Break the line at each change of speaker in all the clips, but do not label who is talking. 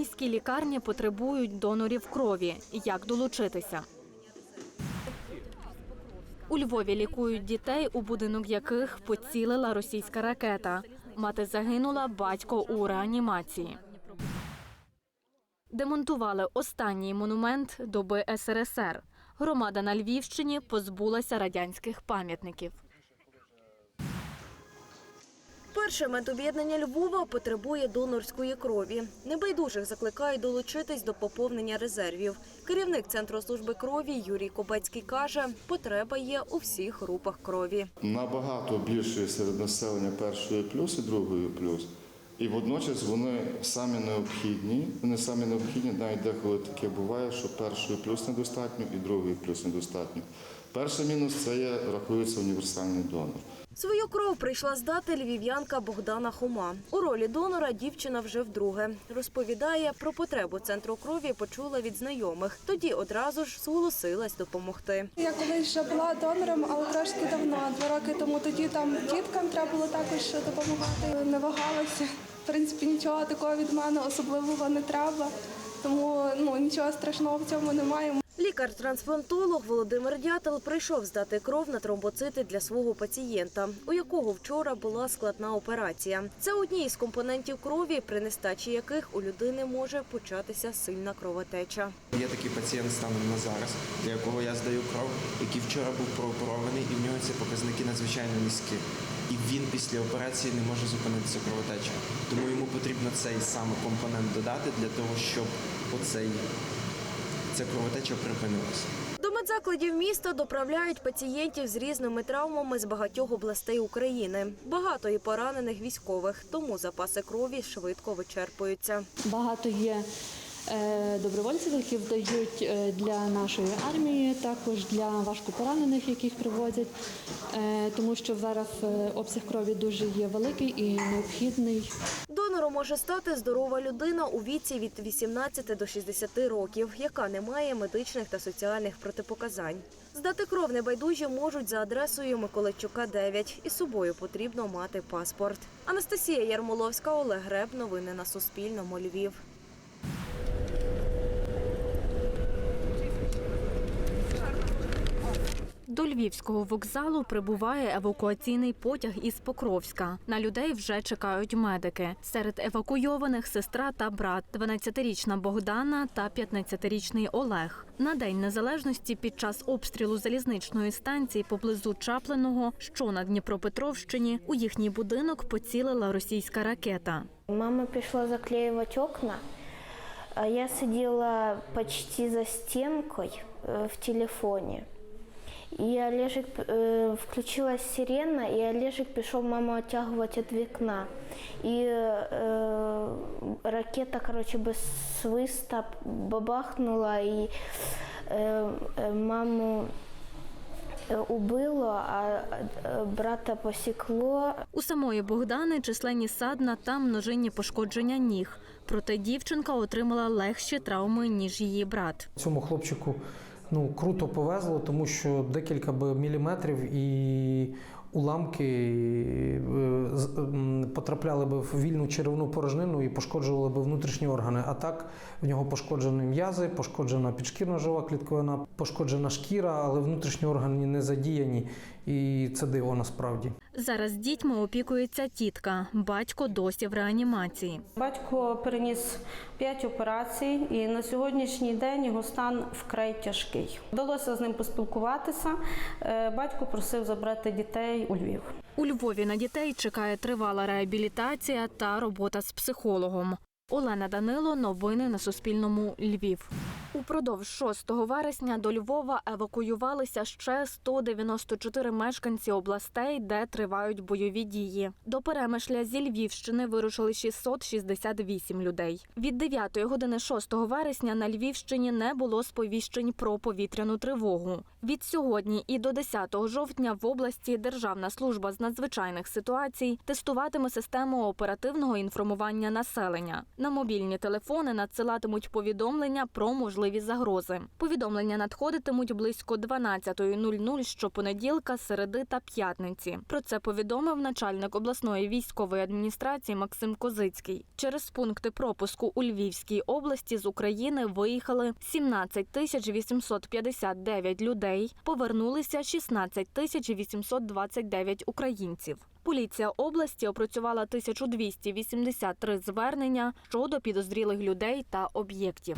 Міські лікарні потребують донорів крові. Як долучитися? У Львові лікують дітей, у будинок яких поцілила російська ракета. Мати загинула, батько у реанімації. Демонтували останній монумент доби СРСР. Громада на Львівщині позбулася радянських пам'ятників.
Перше медоб'єднання Львова потребує донорської крові. Небайдужих закликають долучитись до поповнення резервів. Керівник центру служби крові Юрій Кобецький каже, потреба є у всіх групах крові.
набагато більше серед населення першої плюс і другої плюс. І водночас вони самі необхідні. Вони самі необхідні, навіть деколи таке буває, що першої плюс недостатньо і другої плюс недостатньо. Перший мінус це є, рахується універсальний донор.
Свою кров прийшла здати львів'янка Богдана Хома. У ролі донора дівчина вже вдруге. Розповідає, про потребу центру крові почула від знайомих. Тоді одразу ж зголосилась допомогти.
Я колись вже була донором, але трошки давно, два роки тому. Тоді там діткам треба було також допомагати. Не вагалася. В принципі, нічого такого від мене особливого не треба. Тому ну нічого страшного в цьому немає.
Лікар-трансплантолог Володимир Дятел прийшов здати кров на тромбоцити для свого пацієнта, у якого вчора була складна операція. Це одні із компонентів крові, при нестачі яких у людини може початися сильна кровотеча.
Є такий пацієнт станом на зараз, для якого я здаю кров, який вчора був прооперований, і в нього ці показники надзвичайно низькі. І він після операції не може зупинитися кровотеча. Тому йому потрібно цей саме компонент додати для того, щоб оцей, ця кровотеча припинилася.
До медзакладів міста доправляють пацієнтів з різними травмами з багатьох областей України. Багато і поранених військових, тому запаси крові швидко вичерпуються.
Багато є добровольців, які вдають е, для нашої армії, також для важкопоранених, яких привозять, е, тому що зараз е, обсяг крові дуже є великий і необхідний.
Донором може стати здорова людина у віці від 18 до 60 років, яка не має медичних та соціальних протипоказань. Здати кров небайдужі можуть за адресою Миколайчука 9. Із собою потрібно мати паспорт. Анастасія Ярмоловська, Олег Греб. Новини на Суспільному. Львів.
До Львівського вокзалу прибуває евакуаційний потяг із Покровська. На людей вже чекають медики. Серед евакуйованих сестра та брат, 12-річна Богдана та 15-річний Олег. На день незалежності під час обстрілу залізничної станції поблизу Чапленого, що на Дніпропетровщині, у їхній будинок поцілила російська ракета.
Мама пришла заклеивать окна, я сидела почти за стенкой э, в телефоне. И Олежик, э, включилась сирена, и Олежик пришел маму оттягивать от вікна. И э, ракета, короче, без свиста бабахнула, и э, э, маму э, убило, а э, брата посекло.
У самої Богдани численні садна та множинні пошкодження ніг. Проте дівчинка отримала легші травми ніж її брат.
Цьому хлопчику ну, круто повезло, тому що декілька би міліметрів і уламки е, з- потрапляли би в вільну черевну порожнину і пошкоджували би внутрішні органи. А так в нього пошкоджені м'язи, пошкоджена підшкірна жива клітковина, пошкоджена шкіра, але внутрішні органи не задіяні. І це диво насправді.
Зараз дітьми опікується тітка, батько досі в реанімації.
Батько переніс 5 операцій, і на сьогоднішній день його стан вкрай тяжкий. Вдалося з ним поспілкуватися. Е, Батько просив забрати дітей у Львів.
У Львові на дітей чекає тривала реабілітація та робота з психологом. Олена Данило. Новини на Суспільному. Львів. Упродовж 6 вересня до Львова евакуювалися ще 194 мешканці областей, де тривають бойові дії. До Перемишля зі Львівщини вирушили 668 людей. Від 9 години 6 вересня на Львівщині не було сповіщень про повітряну тривогу. Від сьогодні і до 10 жовтня в області Державна служба з надзвичайних ситуацій тестуватиме систему оперативного інформування населення. На мобільні телефони надсилатимуть повідомлення про можливість можливі загрози. Повідомлення надходитимуть близько 12.00 щопонеділка, середи та п'ятниці. Про це повідомив начальник обласної військової адміністрації Максим Козицький. Через пункти пропуску у Львівській області з України виїхали 17 тисяч 859 людей, повернулися 16 тисяч 829 українців. Поліція області опрацювала 1283 звернення щодо підозрілих людей та об'єктів.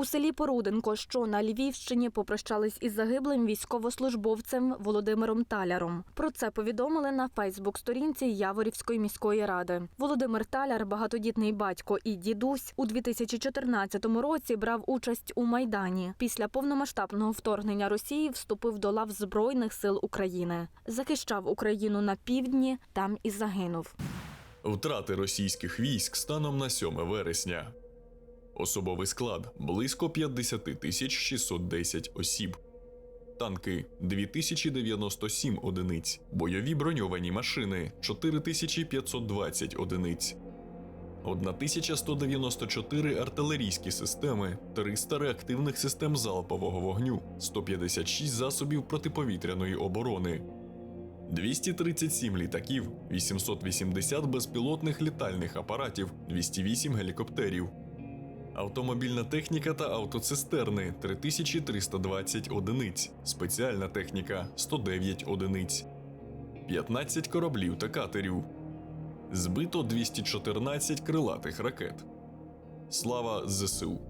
У селі Поруденко, що на Львівщині, попрощались із загиблим військовослужбовцем Володимиром Таляром. Про це повідомили на Фейсбук-сторінці Яворівської міської ради. Володимир Таляр, багатодітний батько і дідусь, у 2014 році брав участь у майдані. Після повномасштабного вторгнення Росії вступив до лав Збройних сил України. Захищав Україну на півдні, там і загинув.
Втрати російських військ станом на 7 вересня. Особовий склад близько 50 тисяч 610 осіб. Танки 2097 одиниць. Бойові броньовані машини 4520 одиниць. 1194 артилерійські системи, 300 реактивних систем залпового вогню, 156 засобів протиповітряної оборони, 237 літаків, 880 безпілотних літальних апаратів, 208 гелікоптерів. Автомобільна техніка та автоцистерни 3320 одиниць, спеціальна техніка 109 одиниць, 15 кораблів та катерів. Збито 214 крилатих ракет. Слава ЗСУ!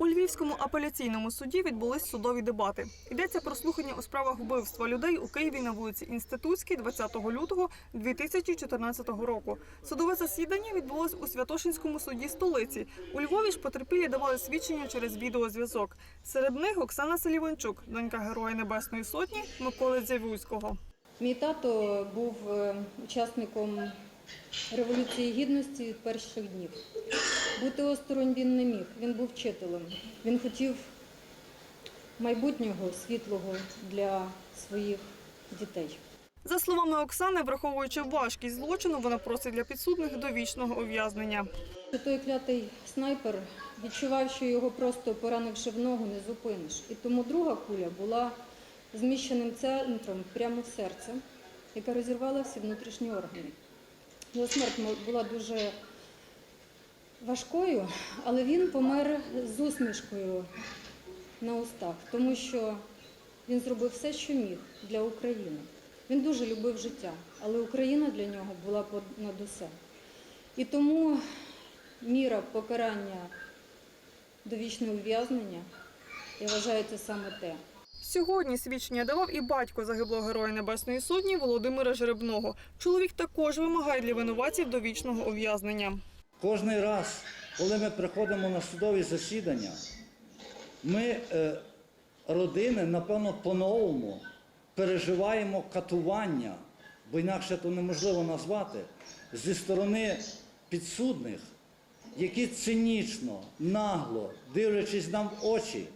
У Львівському апеляційному суді відбулись судові дебати. Йдеться про слухання у справах вбивства людей у Києві на вулиці Інститутській 20 лютого 2014 року. Судове засідання відбулось у Святошинському суді столиці. У Львові ж потерпілі давали свідчення через відеозв'язок. Серед них Оксана Селіванчук, донька Героя Небесної Сотні Миколи Дзявузького.
Мій тато був е, учасником Революції Гідності перших днів. Бути осторонь він не міг, він був вчителем. Він хотів майбутнього світлого для своїх дітей.
За словами Оксани, враховуючи важкість злочину, вона просить для підсудних довічного ув'язнення.
Той клятий снайпер відчував, що його просто поранивши в ногу, не зупиниш. І тому друга куля була зміщеним центром прямо в серце, яка розірвала всі внутрішні органи. Його смерть була дуже важкою, але він помер з усмішкою на устах, тому що він зробив все, що міг для України. Він дуже любив життя, але Україна для нього була понад усе. І тому міра покарання довічне ув'язнення, я вважаю, це саме те.
Сьогодні свідчення давав і батько загиблого героя Небесної Сотні Володимира Жеребного. Чоловік також вимагає для винуватців довічного ув'язнення.
Кожний раз, коли ми приходимо на судові засідання, ми, е, родини, напевно, по-новому переживаємо катування, бо інакше то неможливо назвати, зі сторони підсудних, які цинічно, нагло, дивлячись нам в очі,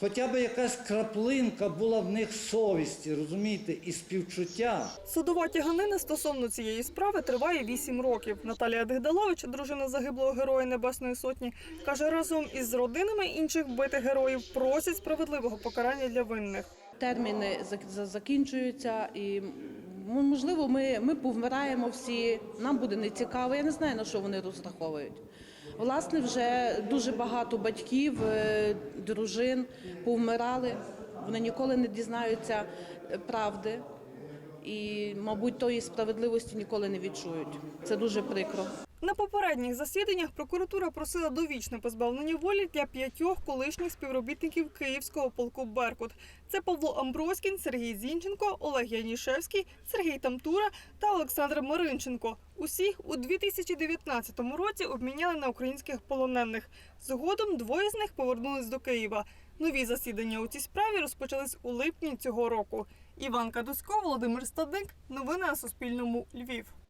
хоча б якась краплинка була в них совісті, розумієте, і співчуття.
Судова тяганина стосовно цієї справи триває 8 років. Наталія Дегдалович, дружина загиблого героя Небесної Сотні, каже, разом із родинами інших вбитих героїв просять справедливого покарання для винних.
терміни зак- закінчуються, і можливо, ми, ми повмираємо всі. Нам буде нецікаво. Я не знаю на що вони розраховують. Власне, вже дуже багато батьків, е, дружин повмирали. Вони ніколи не дізнаються е, правди і, мабуть, тої справедливості ніколи не відчують. Це дуже прикро.
На попередніх засіданнях прокуратура просила довічне позбавлення волі для п'ятьох колишніх співробітників Київського полку Беркут. Це Павло Амброськін, Сергій Зінченко, Олег Янішевський, Сергій Тамтура та Олександр Маринченко. Усіх у 2019 році обміняли на українських полонених. Згодом двоє з них повернулись до Києва. Нові засідання у цій справі розпочались у липні цього року. Іван Кадусько, Володимир Стадник. Новини на Суспільному. Львів.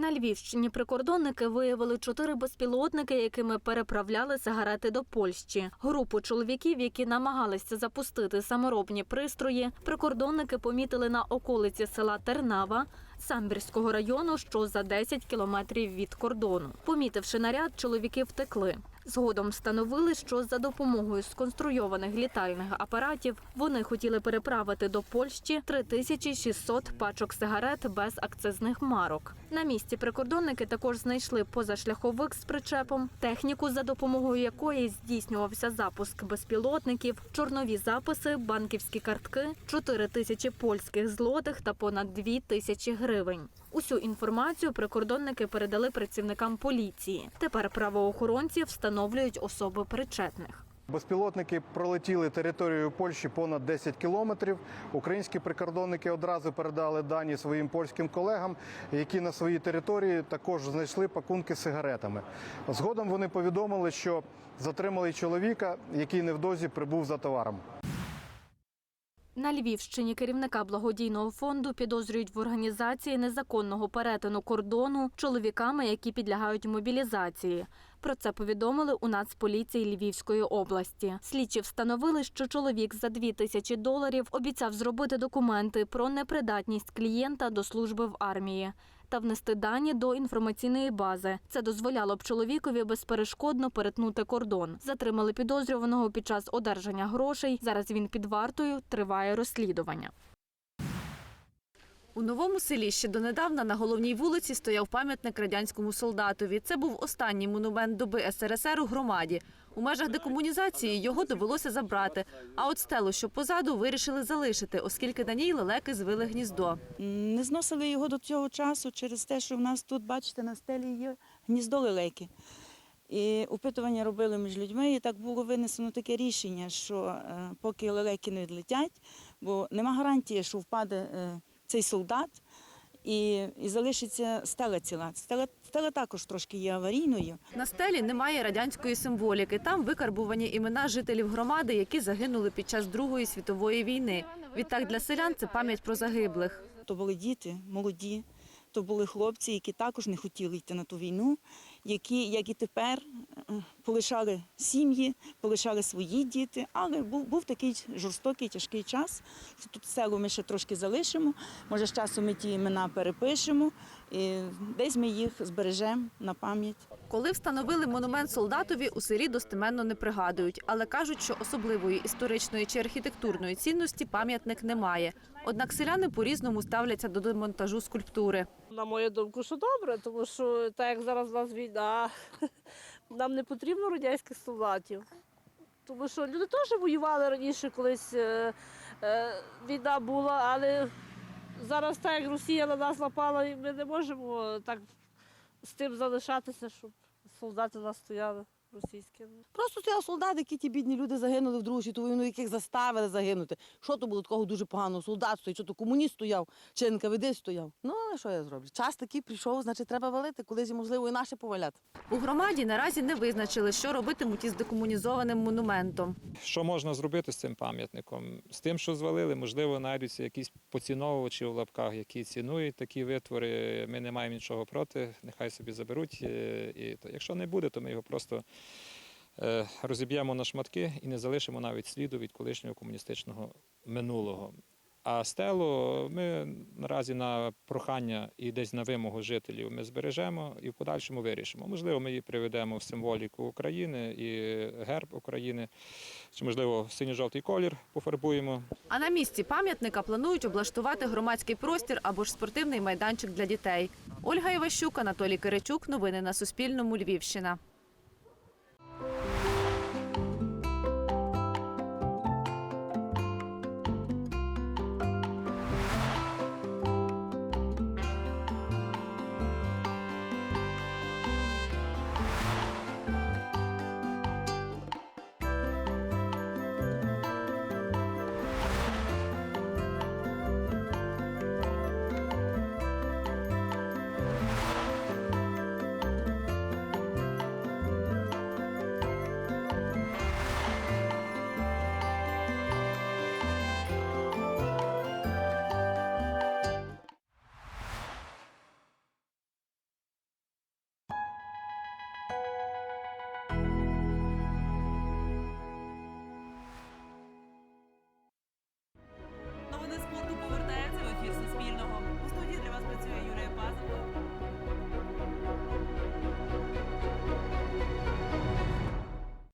На Львівщині прикордонники виявили чотири безпілотники, якими переправляли сигарети до Польщі. Групу чоловіків, які намагалися запустити саморобні пристрої, прикордонники помітили на околиці села Тернава. Самбірського району, що за 10 кілометрів від кордону. Помітивши наряд, чоловіки втекли. Згодом встановили, що за допомогою сконструйованих літальних апаратів вони хотіли переправити до Польщі 3600 пачок сигарет без акцизних марок. На місці прикордонники також знайшли позашляховик з причепом, техніку, за допомогою якої здійснювався запуск безпілотників, чорнові записи, банківські картки, 4 тисячі польських злотих та понад 2 тисячі гривень. Усю інформацію прикордонники передали працівникам поліції. Тепер правоохоронці встановлюють особи причетних.
Безпілотники пролетіли територією Польщі понад 10 кілометрів. Українські прикордонники одразу передали дані своїм польським колегам, які на своїй території також знайшли пакунки з сигаретами. Згодом вони повідомили, що затримали чоловіка, який невдовзі прибув за товаром.
На Львівщині керівника благодійного фонду підозрюють в організації незаконного перетину кордону чоловіками, які підлягають мобілізації. Про це повідомили у Нацполіції Львівської області. Слідчі встановили, що чоловік за 2 тисячі доларів обіцяв зробити документи про непридатність клієнта до служби в армії та внести дані до інформаційної бази. Це дозволяло б чоловікові безперешкодно перетнути кордон. Затримали підозрюваного під час одержання грошей. Зараз він під вартою триває розслідування.
У новому селі ще донедавна на головній вулиці стояв пам'ятник радянському солдатові. Це був останній монумент доби СРСР у громаді. У межах декомунізації його довелося забрати. А от стелу, що позаду, вирішили залишити, оскільки на ній лелеки звили гніздо.
Не зносили його до цього часу через те, що в нас тут, бачите, на стелі є гніздо лелеки. І опитування робили між людьми, і так було винесено таке рішення, що е, поки лелеки не відлетять, бо нема гарантії, що впаде е, цей солдат і, і залишиться стела ціла. Стела, стела також трошки є аварійною.
На стелі немає радянської символіки. Там викарбувані імена жителів громади, які загинули під час Другої світової війни. Відтак для селян це пам'ять про загиблих.
То були діти молоді, то були хлопці, які також не хотіли йти на ту війну, які, як і тепер, полишали сім'ї, полишали свої діти. Але був, був такий жорстокий, тяжкий час. Тут село ми ще трошки залишимо. Може, з часом ми ті імена перепишемо, і десь ми їх збережемо на пам'ять.
Коли встановили монумент солдатові, у селі достеменно не пригадують, але кажуть, що особливої історичної чи архітектурної цінності пам'ятник не має. Однак селяни по-різному ставляться до демонтажу скульптури.
На мою думку, що добре, тому що так як зараз у нас війна, нам не потрібно радянських солдатів. Тому що люди теж воювали раніше, колись е, е, війна була, але зараз так як Росія на нас напала, і ми не можемо так з тим залишатися, щоб солдати нас стояли російські.
Просто стояв солдат, які ті бідні люди загинули в Другу світову війну, яких заставили загинути. Що то було такого дуже поганого? Солдат стоїть, що то комуніст стояв, чи НКВД стояв. Ну, але що я зроблю? Час такий прийшов, значить, треба валити, колись, можливо, і наше поваляти.
У громаді наразі не визначили, що робитимуть із декомунізованим монументом.
Що можна зробити з цим пам'ятником? З тим, що звалили, можливо, знайдуться якісь поціновувачі в лапках, які цінують такі витвори. Ми не маємо нічого проти, нехай собі заберуть. е, І то, якщо не буде, то ми його просто розіб'ємо на шматки і не залишимо навіть сліду від колишнього комуністичного минулого. А стелу ми наразі на прохання і десь на вимогу жителів ми збережемо і в подальшому вирішимо. Можливо, ми її приведемо в символіку України і герб України, чи можливо синьо-жовтий колір пофарбуємо.
А на місці пам'ятника планують облаштувати громадський простір або ж спортивний майданчик для дітей. Ольга Іващук, Анатолій Киричук. Новини на Суспільному. Львівщина.